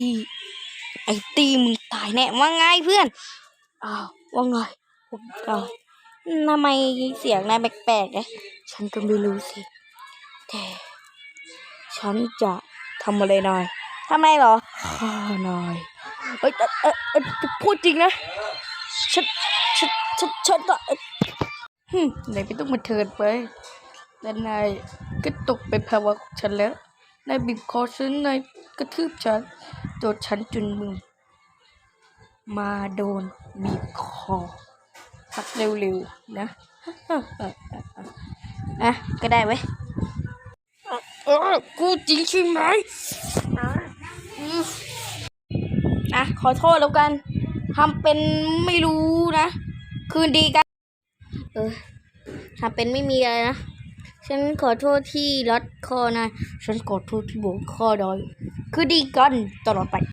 อีไอ้ตีมึงตายแน่ว่าไงเพื่อนอ้าวว่าไงผมตายทำไมเสียงนายแปลกๆนะฉันก็ไม่รู้สิ แต่ ฉันจะทำอะไรหนายทำไมเหรอฆ่าหนายเอ้ยเอ้ยเอ้ยเอ้ยพูดจริงนะ ฉัน ฉัน ฉันฉันตายฮึมนไม่ต้องมาเทินไปแต่นายก็ตกเป็นภาวะของฉันแล้ว นายบีบคอฉันนายกระทืบฉันโดนฉันจนมึงมาโดนบีบคอพักเร็วๆนะอะก็ได้ไว้ยเออกูจริงใช่ไหมอะขอโทษแล้วกันทำเป็นไม่รู้นะ คืนดีกัน เออทำเป็นไม่มีอะไรนะ ฉันขอโทษที่รัดคอนาย ฉันขอโทษที่โบกคอดอยคือดีกันตลอดไป